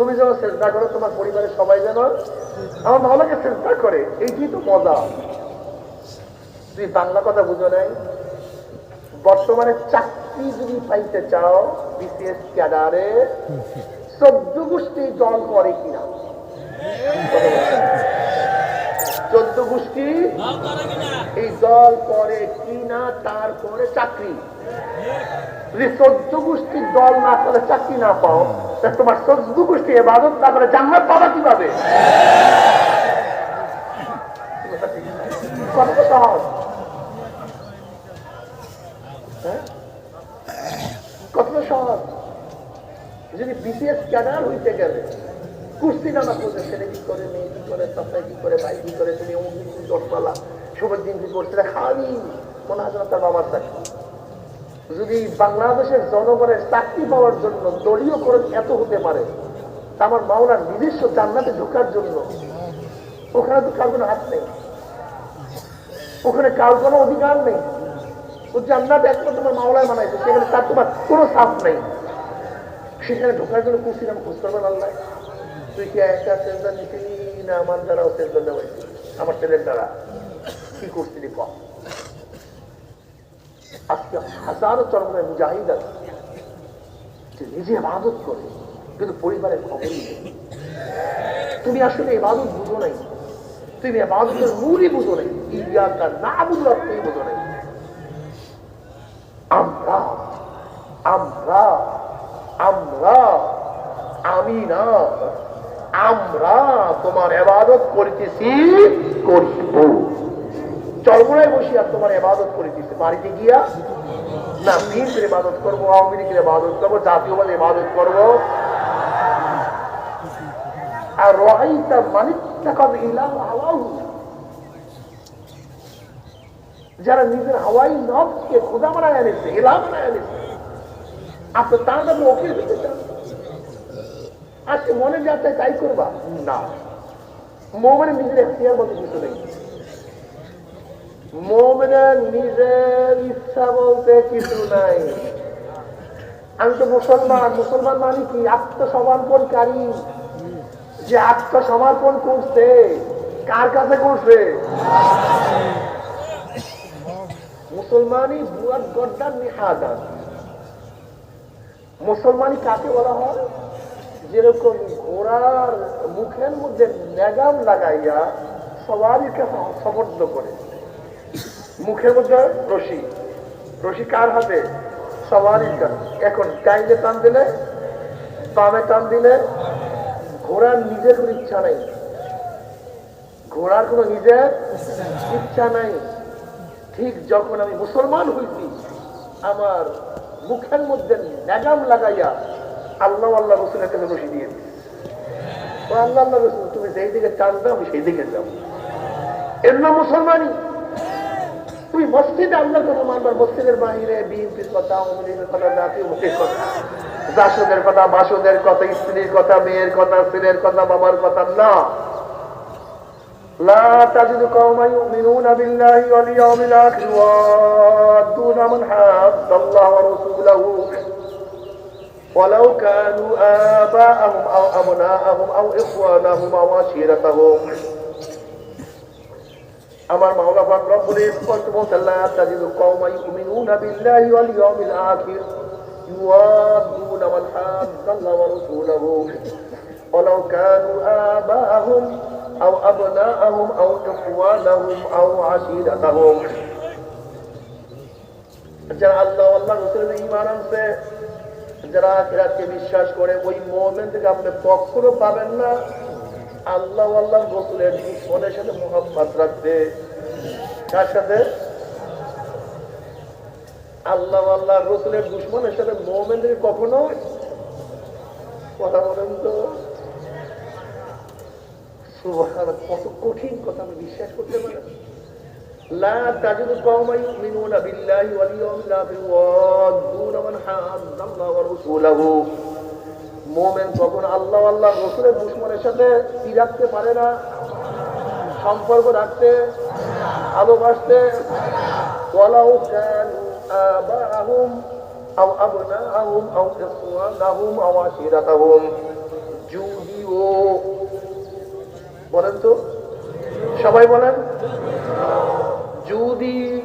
তুমি যেন চেষ্টা করো, তোমার পরিবারের সবাই যেন আমার মাওলাকে চেষ্টা করে। এইটি তো মজা। তুই বাংলা কথা বুঝো নাই? বর্তমানে চাকরি যদি পাইতে চাও, বিসিএস ক্যাডারে, চোদ্দ গোষ্ঠী দল করে কিনা? চোদ্দ গোষ্ঠী এই দল করে কিনা, তারপরে চাকরি? যদি চোদ্দ গোষ্ঠীর দল না করে চাকরি না পাও তোমার চোদ্দ গোষ্ঠী এবাদত না করে জান্নাত পাবা কীভাবে? কত সহজ। হ্যাঁ? সহজ। যদি হইতে গেলে কি করে, মেয়ে কি করে কি করে, ভাই কি করে অমুক দিন মনে হয় তার বাবার চাকরি। যদি বাংলাদেশের জনগণের চাকরি পাওয়ার জন্য দলীয় করে এত হতে পারে আমার মাওলার নিজস্ব জান্নাতে ঢোকার জন্য ওখানে তো কার কোনো হাত নেই। ওখানে কার কোনো অধিকার নেই। ও জান্নাত একমাত্র তোমার মাওলায় মানাইছে সেখানে তার তোমার কোনো সাপ নেই। সেখানে ঢোকার জন্য কুস্তি নাম খুঁজ করবেন আল্লাহ। তুই কি একটা সেন্টার নিছিলি না? আমার দ্বারাও সেন্টার দেওয়া আমার ছেলের দ্বারা। কি করছিলি কম আজকে হাজারো চরমের মুজাহিদ আছে। যে নিজে ইবাদত করে, কিন্তু পরিবারের খবরই নেই। তুমি আসলে ইবাদত বুঝো নাই। তুমি ইবাদতের মূলই বুঝো নাই। ইয়াকা না বুঝলো তুমি বুঝো নাই। আমরা আমরা আমরা, আমি না, আমরা তোমার এবাদত করিতেছি, করিব। চরমোনায় বসিয়া তোমার এবাদত করিতেছি বাড়িতে গিয়া, না বিএনপির ইবাদত করব, আওয়ামী লীগের ইবাদত করব জাতীয়বাদের ইবাদত করব। আর রহাইতা মানিকটা কবে? যারা নিজের হাওয়াই নবকে খোদা বানায় এনেছে এলা বানায় এনেছে, আপনি তার জন্য ওকে দিতে চান? আজকে মনে যাচ্ছে তাই করবা? না। মোমেনের নিজের এখতিয়ার মতো কিছু নেই। মোমেনের নিজের ইচ্ছা বলতে কিছু নাই। আমি তো মুসলমান মুসলমান মানে কি? আত্মসমর্পণকারী। যে আত্মসমর্পণ করছে, কার কাছে করছে? মুসলমানই বুয়াদ গড্ডার নিহাদান মুসলমানই কাকে বলা হয়? যেরকম ঘোড়ার মুখের মধ্যে নেগাম লাগাইয়া সবারই কাছে সমর্থ করে। মুখের মধ্যে রশি। রশি কার হাতে? সবারই এখন ডাইনে টান দিলে, বামে টান দিলে, ঘোড়ার নিজের কোনো ইচ্ছা নাই। ঘোড়ার কোনো নিজের ইচ্ছা নাই। ঠিক যখন আমি মুসলমান হইছি, আমার মুখের মধ্যে নাগাম লাগাইয়া আল্লাহ আল্লাহ রসুলের কাছে বসে দিয়ে আল্লাহ আল্লাহ রসুল, তুমি যেই দিকে টান দাও, আমি সেই দিকে যাব এর নাম মুসলমানই তুমি মসজিদে আল্লাহ কথা মানবার মসজিদের বাহিরে বিএনপির কথা আওয়ামী লীগের কথা জাতীয় মুখের কথা জাসদের কথা বাসদের কথা স্ত্রীর কথা মেয়ের কথা ছেলের কথা বাবার কথা না لا تجد قوما يؤمنون بالله واليوم الآخر يوادون من حاد الله ورسوله ولو كانوا آباءهم أو أبناءهم أو إخوانهم أو عشيرتهم আমার মাওলা পাক রব্বুল স্পষ্ট বলতে লা তাজিদু কওমা ইউমিনুনা বিল্লাহি ওয়াল ইয়াউমিল আখির يوادون من حاد الله ورسوله ولو كانوا آباءهم أو أبناءهم أو إخوانهم أو عشيرتهم যারা আল্লাহ আল্লাহ রসুলের ইমান আনছে যারা আখিরাতকে বিশ্বাস করে ওই মোমেন থেকে আপনি কখনো পাবেন না আল্লাহ আল্লাহ গোসলের দুশ্মনের সাথে মোহাম্মদ রাখবে। কার সাথে? আল্লাহ আল্লাহ রসুলের দুশ্মনের সাথে মোহামেনদের কখনো? কথা বলেন তো। কত কঠিন কথা, আমি বিশ্বাস করতে পারি লা তাজিদু কওমান মোমেন তখন আল্লাহ আল্লাহ রসুলের দুশ্মনের সাথে কি রাখতে পারে না? সম্পর্ক রাখতে, ভালোবাসতে? আশিরাতাহুম। বলেন তো? সবাই বলেন? যদি